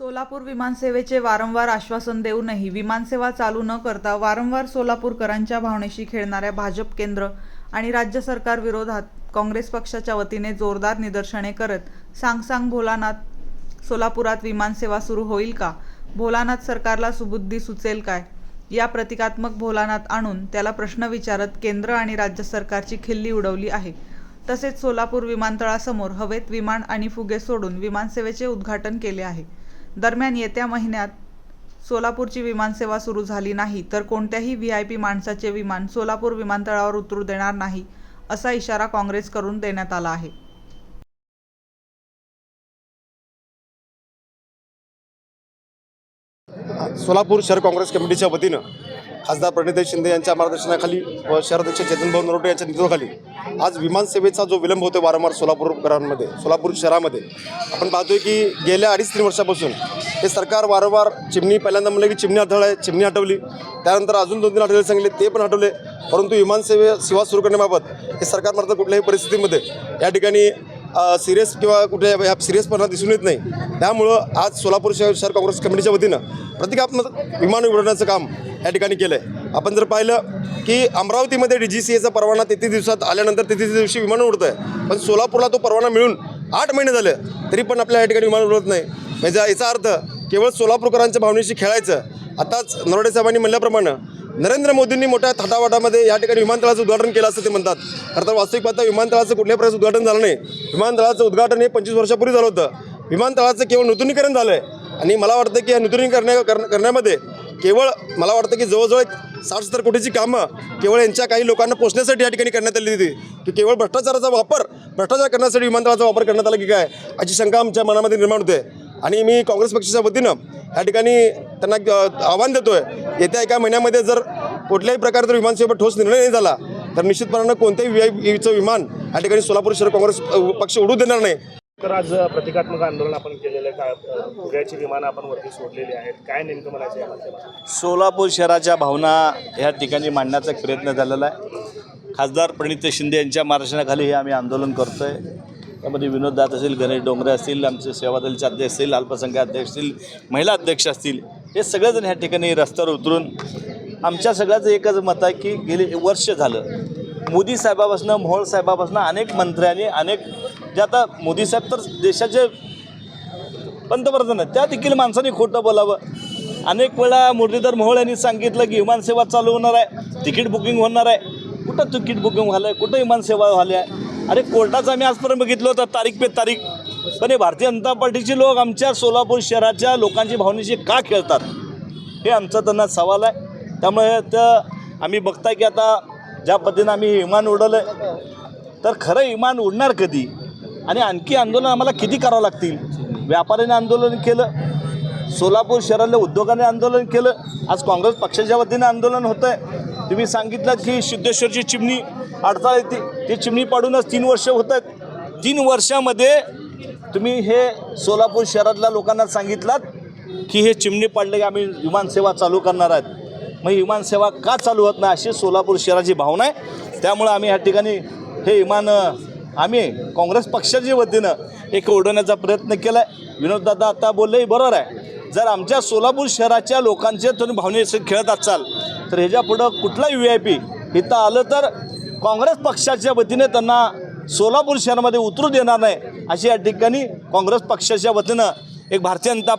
सोलापूर विमानसेवेचे वारंवार आश्वासन देऊनही विमानसेवा चालू न करता वारंवार सोलापूरकरांच्या भावनेशी खेळणाऱ्या भाजप केंद्र आणि राज्य सरकार विरोधात काँग्रेस पक्षाच्या वतीने जोरदार निदर्शने करत सांग सांग भोलानाथ सोलापुरात विमानसेवा सुरू होईल का? भोलानाथ सरकारला सुबुद्धी सुचेल काय? या प्रतिकात्मक भोलानाथ आणून त्याला प्रश्न विचारत केंद्र आणि राज्य सरकारची खिल्ली उडवली आहे. तसेच सोलापूर विमानतळासमोर हवेत विमान आणि फुगे सोडून विमानसेवेचे उद्घाटन केले आहे. दरम्यान येत्या महिन्यात सोलापूरची विमानसेवा सुरू झाली नाही तर कोणत्याही व्ही आय पी माणसाचे विमान सोलापूर विमानतळावर उतरू देणार नाही असा इशारा काँग्रेसकडून देण्यात आला आहे. सोलापूर शहर काँग्रेस कमिटीच्या वतीनं खासदार प्रणिताई शिंदे यांच्या मार्गदर्शनाखाली व शहराध्यक्ष चेतन भाऊ नरोटे यांच्या नेतृत्वाखाली आज विमानसेवेचा जो विलंब होतो वारंवार सोलापूरकरांमध्ये सोलापूर शहरामध्ये आपण पाहतोय की गेल्या अडीच तीन वर्षापासून हे सरकार वारंवार चिमणी पहिल्यांदा म्हणलं की चिमणी हटवलं आहे चिमणी हटवली त्यानंतर अजून दोन तीन आठवले सांगितले ते पण हटवले परंतु विमानसेवे सेवा सुरू करण्याबाबत हे सरकार मात्र कुठल्याही परिस्थितीमध्ये या ठिकाणी सिरियस किंवा कुठे ह्या सिरियसपणा दिसून येत नाही. त्यामुळं आज सोलापूर शहर शहर काँग्रेस कमिटीच्या वतीनं प्रतिकात्मक विमान उघडण्याचं काम या ठिकाणी केलं आहे आपण जर पाहिलं की अमरावतीमध्ये डी जी सी एचा परवाना तेहतीस दिवसात आल्यानंतर तेहतीस दिवशी विमान उडतं आहे पण सोलापूरला तो परवाना मिळून आठ महिने झाले तरी पण आपल्या या ठिकाणी विमान उडत नाही. म्हणजे याचा अर्थ केवळ सोलापूरकरांच्या भावनेशी खेळायचं आताच नरोडे साहेबांनी म्हणल्याप्रमाणे नरेंद्र मोदींनी मोठ्या थाटावाटामध्ये या ठिकाणी विमानतळाचं उद्घाटन केलं असं ते म्हणतात. खरं तर वास्तविक पाहता विमानतळाचं कुठल्या प्रकारचं उद्घाटन झालं नाही. विमानतळाचं उद्घाटन हे पंचवीस वर्षापूर्वी झालं होतं. विमानतळाचं केवळ नूतनीकरण झालं आहे आणि मला वाटतं की या नूतनीकरण करण्यामध्ये केवळ मला वाटतं की जवळजवळ एक साठ सत्तर कोटीची कामं केवळ यांच्या काही लोकांना पोचण्यासाठी या ठिकाणी करण्यात आली होती. की केवळ भ्रष्टाचाराचा वापर भ्रष्टाचार करण्यासाठी विमानतळाचा वापर करण्यात आला की काय? अशी शंका आमच्या मनामध्ये निर्माण होते. आणि मी काँग्रेस पक्षाच्या वतीनं या ठिकाणी त्यांना आव्हान देतो आहे येत्या एका महिन्यामध्ये जर कुठल्याही प्रकारचा विमानसेवेवर ठोस निर्णय नाही झाला तर निश्चितपणानं कोणत्याही वी आय ईचं विमान या ठिकाणी सोलापूर शहर काँग्रेस पक्ष उडू देणार नाही. तर आज प्रतिकात्मक आंदोलन आपण केलेलं आहे. का उद्याची विमानं आपण वरती सोडलेली आहेत. काय नेमकं म्हणायचं आहे सोलापूर शहराच्या भावना ह्या ठिकाणी मांडण्याचा एक प्रयत्न झालेला आहे. खासदार प्रणित शिंदे यांच्या मार्गदर्शनाखाली हे आम्ही आंदोलन करतो आहे त्यामध्ये विनोद दात असतील गणेश डोंगरे असतील आमचे सेवा दलचे अध्यक्ष असतील अल्पसंख्याक अध्यक्ष असतील महिला अध्यक्ष असतील हे सगळेजण ह्या ठिकाणी रस्त्यावर उतरून आमच्या सगळ्याचं एकच मत आहे की गेले वर्ष झालं मोदी साहेबापासून मोहोळ साहेबापासून अनेक मंत्र्यांनी अनेक जे आता मोदी साहेब तर देशाचे पंतप्रधान आहेत त्या देखील माणसाने खोटं बोलावं. अनेक वेळा मुरलीधर मोहोळ यांनी सांगितलं की विमानसेवा चालू होणार आहे तिकीट बुकिंग होणार आहे. कुठं तिकीट बुकिंग झालं आहे कुठं विमानसेवा झाली आहे अरे कोर्टाचं आम्ही आजपर्यंत बघितलं होतं तारीख पे तारीख पण हे भारतीय जनता पार्टीचे लोक आमच्या सोलापूर शहराच्या लोकांची भावनेशी का खेळतात? हे आमचा त्यांना सवाल आहे. त्यामुळे तर आम्ही बघताय की आता ज्या पद्धतीनं आम्ही विमान उडवलं तर खरं विमान उडणार कधी? आणि आणखी आंदोलन आम्हाला किती करावं लागतील? व्यापाऱ्याने आंदोलन केलं सोलापूर शहरातल्या उद्योगाने आंदोलन केलं आज काँग्रेस पक्षाच्या वतीने आंदोलन होतं आहे तुम्ही सांगितलं की सिद्धेश्वरची चिमणी अडथळा येते ती चिमणी पाडूनच तीन वर्ष होत आहेत तीन वर्षामध्ये तुम्ही हे सोलापूर शहरातल्या लोकांना सांगितलात की हे चिमणी पाडले की आम्ही विमानसेवा चालू करणार आहेत. मग विमानसेवा का चालू होत नाही अशी सोलापूर शहराची भावना आहे. त्यामुळं आम्ही ह्या ठिकाणी हे विमान आम्ही काँग्रेस पक्षाच्या वतीनं एक उडवण्याचा प्रयत्न केला आहे विनोददादा आता बोलले बरोबर आहे. जर आमच्या सोलापूर शहराच्या लोकांचे तुम्ही भावनेशी खेळत असाल तर ह्याच्या पुढं कुठलाही व्ही आय पी इथं आलं तर काँग्रेस पक्षाच्या वतीने त्यांना सोलापूर शहरामध्ये उतरू देणार नाही अशी या ठिकाणी काँग्रेस पक्षाच्या वतीनं एक भारतीय जनता पार्टी